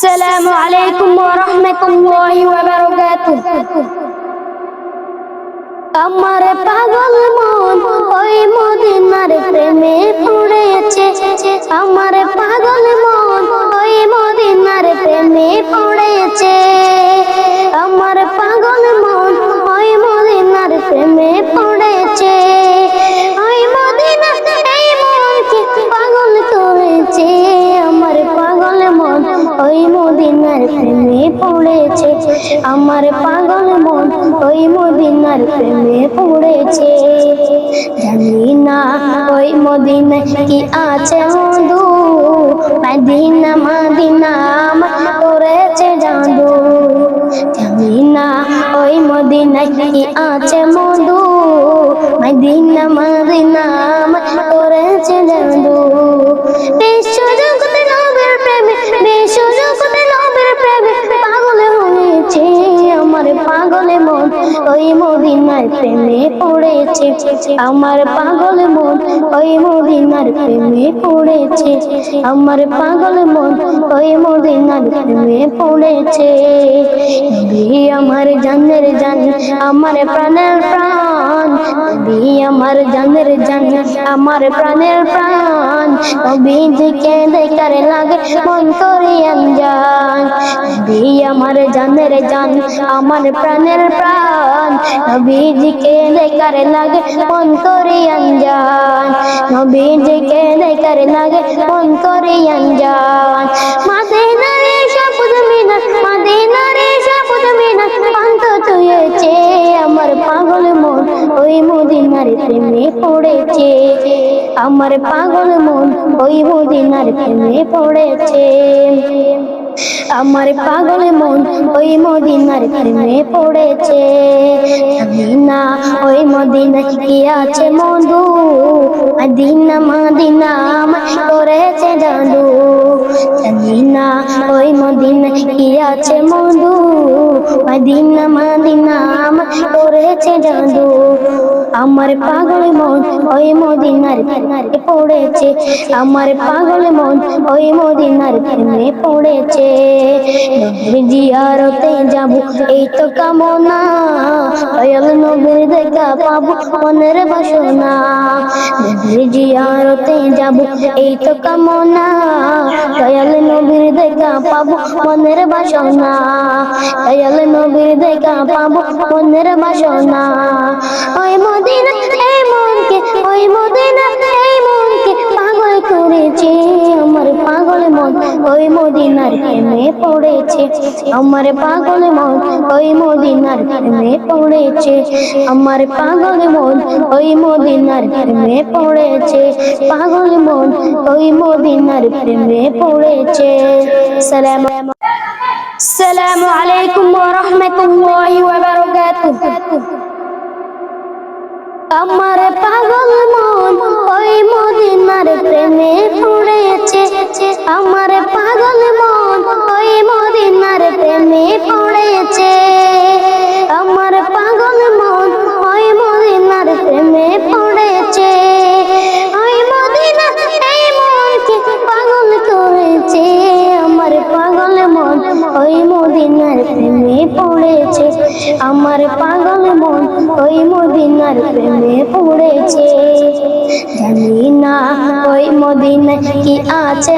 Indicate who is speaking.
Speaker 1: السلام عليكم ورحمة الله وبركاته আমার পাগল মন ওই মদিনার প্রেমে পড়েছে আমার পাগল মন ওই মদিনার প্রেমে পড়েছে। আমার পাগল মন ওই মদিনার প্রেমে পড়েছে। জানি না ওই মদিনা কি আছে মধু মদিনা মদিনা করেছে জাদু। জানি না ওই মদিনা কি আছে মধু। পড়েছে। আমার পাগল মন ওই মদিনার প্রেমে পড়েছে। আমার পাগল মন ওই মদিনার প্রেমে পড়েছে। আমার জানের জান, আমার প্রাণের প্রাণ। নবী আমার জানের জান, আমার প্রাণের প্রাণ। নবী দিকে দেখার লাগে মন করি আঞ্জান। নবী আমার জানের জান, আমার প্রাণের প্রাণ। নবীজিকে দেখার লাগে মন করি আঞ্জান নবীজিকে দেখার লাগে মন করি আঞ্জান প্রেমে পড়েছে। আমার পাগল মন ওই মদিনার প্রেমে পড়েছে। আমার পাগল মন ওই মদিনার প্রেমে পড়েছে। না ওই মদিনা কি আছে মধু, মদিনা মদিনা করেছে জাদু। না ওই মদিনা কি আছে মধু, মদিনা মদিনা করেছে জাদু আমার পাগল মন ওই মদিনার প্রেমে পড়েছে? আমার পাগল মন ওই মদিনার প্রেমে পড়েছে? জিয়ারতে যাব, এই তো কামনা। দয়াল নবীর দেখা পাবো, মনের বাসনা। জিয়ারতে যাব, এই তো কামনা। দয়াল নবীর দেখা পাবো, মনের বাসনা। দয়াল নবীর দেখা পাবো, মনের বাসনা। ওই মদিনা মদিনার প্রেমে পড়েছে আমার পাগল মন ওই মদিনার প্রেমে পড়েছে আমার পাগল মন ওই মদিনার প্রেমে পড়েছে পাগল মন ওই মদিনার প্রেমে পড়েছে সালাম السلام عليكم ورحمة الله وبركاته আমার পাগল মন ওই মদিনার প্রেমে পড়েছে আমার পাগল মন পড়েছে। আমার পাগল মন ওই মদিনার প্রেমে পড়েছে। জানি না ওই মদিনা কি আছে